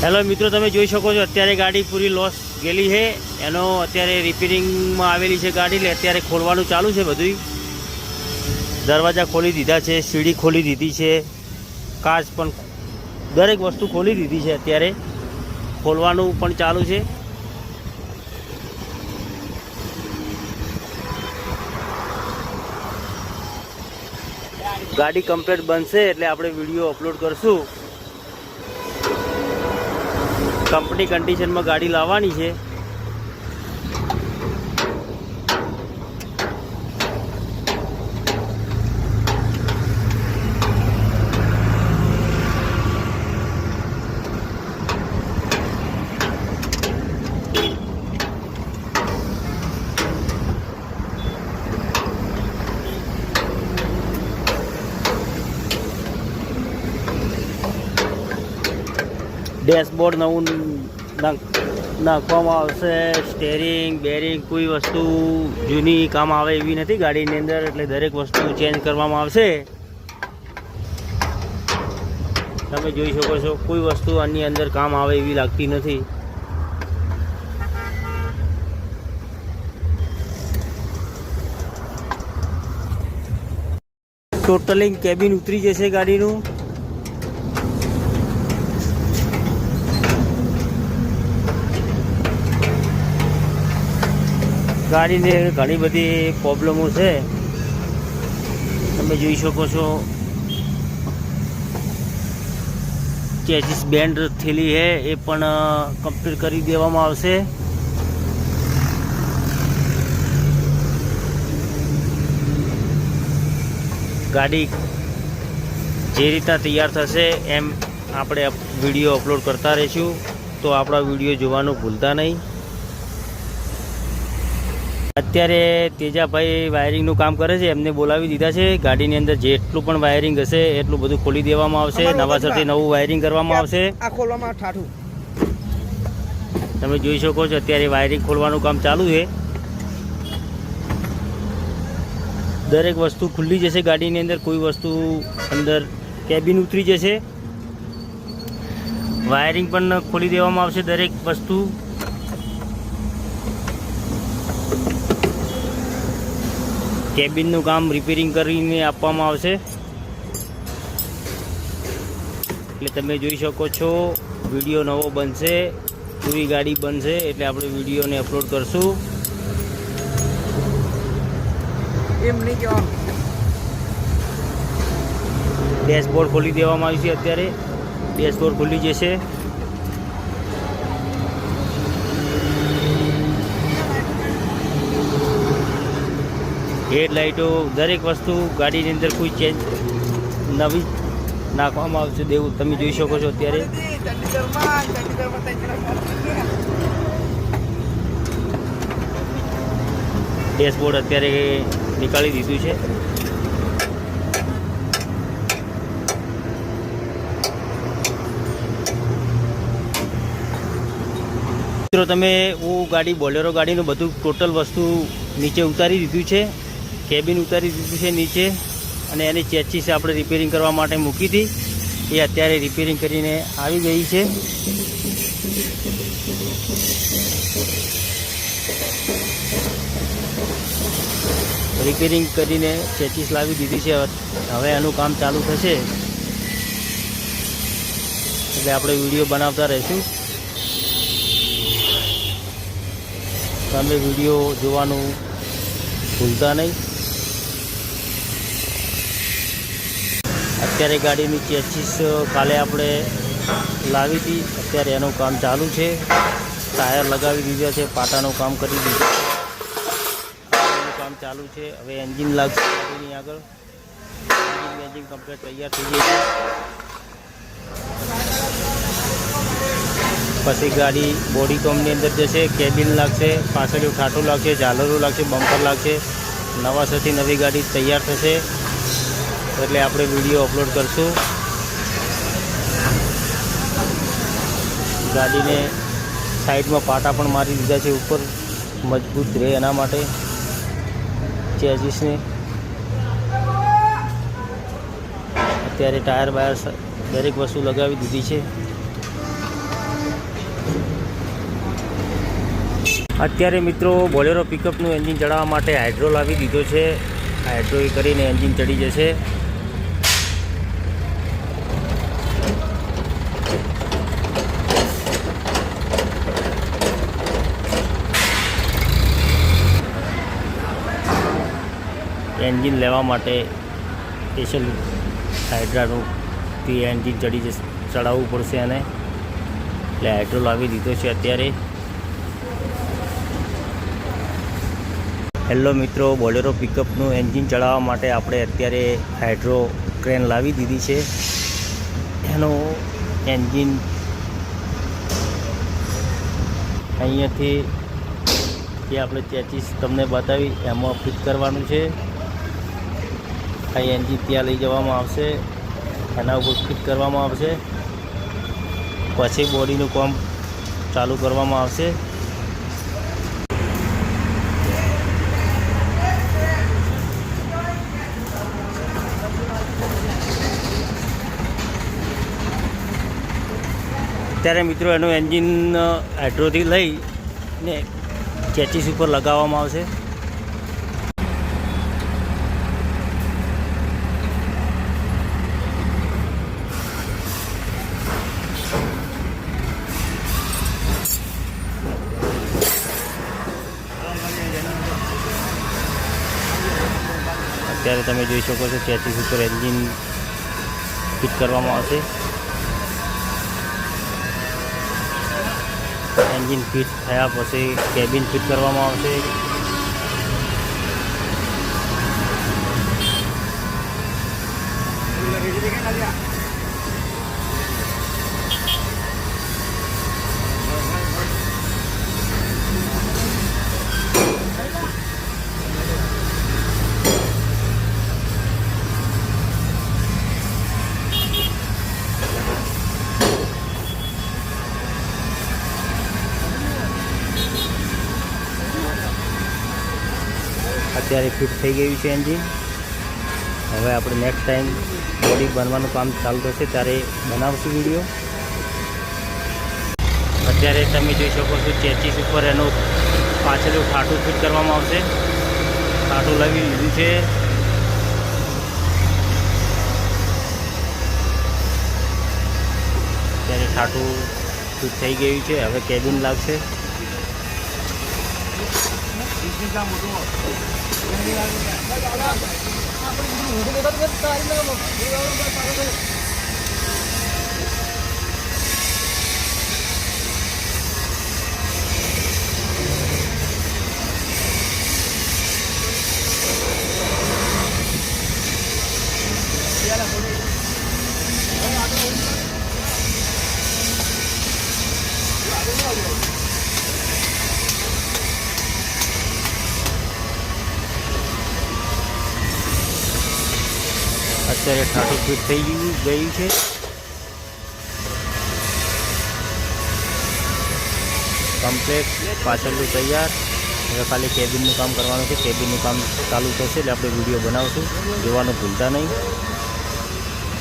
Hello મિત્રો, તમે જોઈ શકો છો અત્યારે ગાડી પૂરી લોસ ગયેલી છે. એનો અત્યારે રિપેરિંગમાં આવેલી છે ગાડી, એટલે અત્યારે ખોલવાનું ચાલુ છે બધું દરવાજા ખોલી દીધા છે, સીડી ખોલી દીધી છે કાચ પણ દરેક વસ્તુ ખોલી દીધી છે અત્યારે. ખોલવાનું પણ ચાલુ છે. ગાડી કમ્પ્લેટ બનશે એટલે આપણે વીડિયો અપલોડ કરશું. કંપની કન્ડિશનમાં ગાડી લાવવાની છે. ડેશબોર્ડ નવું નાખવામાં આવશે. સ્ટેરિંગ, બેરિંગ કોઈ વસ્તુ જૂની કામ આવે એવી નથી. ગાડીની અંદર એટલે દરેક વસ્તુ ચેન્જ કરવામાં આવશે. તમે જોઈ શકો છો, કોઈ વસ્તુ આની અંદર કામ આવે એવી લાગતી નથી. ટોટલિંગ કેબિન ઉતરી જશે ગાડીનું. ગાડીને ઘણી બધી પ્રોબ્લેમો છે. તમે જોઈ શકો છો. ચેસિસ બેન્ડ થયેલી છે, એ પણ કમ્પ્લીટ કરી દેવામાં આવશે. ગાડી જે રીતના તૈયાર થશે એમ આપણે વીડિયો અપલોડ કરતા રહીશું. તો આપણા વીડિયો જોવાનું ભૂલતા નહીં. અત્યારે તેજાભાઈ વાયરિંગનું કામ કરે છે એમને બોલાવી દીધા છે. ગાડીની અંદર જેટલું પણ વાયરિંગ હશે એટલું બધું ખોલી દેવામાં આવશે. નવાસરથી નવું વાયરિંગ કરવામાં આવશે. આ ખોલવામાં ઠાઠું. તમે જોઈ શકો છો અત્યારે વાયરિંગ ખોલવાનું કામ ચાલુ છે. દરેક વસ્તુ ખુલ્લી જશે ગાડીની અંદર કોઈ વસ્તુ અંદર કેબિન ઉતરી જશે. વાયરિંગ પણ ખોલી દેવામાં આવશે દરેક વસ્તુ. કેબિનનું કામ રિપેરિંગ કરીને આપવામાં આવશે. એટલે તમે જોઈ શકો છો વીડિયો નવો બનશે પૂરી ગાડી બનશે એટલે આપણે વિડીયોને અપલોડ કરશું. એમ નહીં કહેવાનું. ડેશબોર્ડ ખોલી દેવામાં આવ્યું છે અત્યારે. ડેશબોર્ડ ખુલી જશે. હેડલાઇટો દરેક વસ્તુ ગાડીની અંદર કોઈ ચેન્જ નવી નાખવામાં આવશે દેવું તમે જોઈ શકો છો અત્યારે. ડેશબોર્ડ અત્યારે નીકાળી દીધું છે. મિત્રો, તમે હું ગાડી, બોલેરો ગાડીનું બધું ટોટલ વસ્તુ નીચે ઉતારી દીધું છે. કેબિન ઉતારી દીધું છે નીચે અને એની ચેચીસ આપણે રિપેરિંગ કરવા માટે મૂકી હતી એ અત્યારે રિપેરિંગ કરીને આવી ગઈ છે. રિપેરિંગ કરીને ચેચીસ લાવી દીધી છે. હવે એનું કામ ચાલુ થશે. એટલે આપણે વીડિયો બનાવતા રહીશું. તમે વીડિયો જોવાનું ભૂલતા નહીં. અત્યારે ગાડીની ચેચીસ કાલે આપણે લાવી હતી. અત્યારે એનું કામ ચાલુ છે. ટાયર લગાવી દીધા છે. પાટાનું કામ કરી દીધું. એનું કામ ચાલુ છે. હવે એન્જિન લાગશે ગાડીની આગળ. એન્જિન એન્જિન કમ્પ્લેટ તૈયાર થઈ જાય છે. પછી ગાડી બોડી કોમની અંદર જશે. કેબિન લાગશે, પાછળ ઠાઠું લાગશે, ઝાલરો લાગશે બમ્પર લાગશે. નવાસરથી નવી ગાડી તૈયાર થશે. એટલે આપણે વીડિયો અપલોડ કરશું. ગાડીને સાઈડમાં પાટા પણ મારી દીધા છે ઉપર. મજબૂત રહે એના માટે. ચેજીસને. અત્યારે ટાયર બાયર દરેક વસ્તુ લગાવી દીધી છે. અત્યારે મિત્રો બોલેરો પિકઅપનું એન્જિન ચડાવવા માટે હાઇડ્રો લાવી દીધો છે. હાઇડ્રો કરીને એન્જિન ચડી જશે. એન્જિન લેવા માટે સ્પેશિયલ હાઇડ્રાનું તે એન્જિન ચડી જશે, ચડાવવું પડશે અને એટલે હાઇડ્રો લાવી દીધો છે અત્યારે. હેલો મિત્રો, બોલેરો પિકઅપનું એન્જિન ચડાવવા માટે આપણે અત્યારે હાઇડ્રો ક્રેન લાવી દીધી છે. એનું એન્જિન અહીંયાથી જે આપણે ચેચીસ તમને બતાવી, એમાં ફિટ કરવાનું છે. આ એન્જિન ત્યાં લઈ જવામાં આવશે. એના ઉપર ફિટ કરવામાં આવશે. પછી બોડીનું કામ ચાલુ કરવામાં આવશે. અત્યારે મિત્રો એનું એન્જિન હાઇડ્રોથી લઈ ને ચેચીસ ઉપર લગાવવામાં આવશે. અત્યારે તમે જોઈ શકો છો ચેચીસ ઉપર એન્જિન ફિટ કરવામાં આવશે. એન્જિન ફિટ થયા પછી કેબિન ફિટ કરવામાં આવશે. અત્યારે ફિટ થઈ ગયું છે એન્જિન હવે આપણે નેક્સ્ટ ટાઈમ બોડી બનવાનું કામ ચાલુ થશે ત્યારે બનાવશું વીડિયો અત્યારે તમે જોઈ શકો છો ચેચીસ ઉપર એનું પાછળનું ઠાઠું ફિટ કરવામાં આવશે. ઠાઠું લાવી લીધું છે. અત્યારે ઠાઠું ફિટ થઈ ગયું છે. હવે કેબિન લાગશે. આપણે અત્યારે ઠાઠું ફિટ થઈ ગયું ગયું છે. કમ્પ્લેટ પાછળનું તૈયાર. હવે ખાલી કેબિનનું કામ કરવાનું છે. કેબિનનું કામ ચાલુ થશે એટલે આપણે વીડિયો બનાવશું. જોવાનું ભૂલતા નહીં.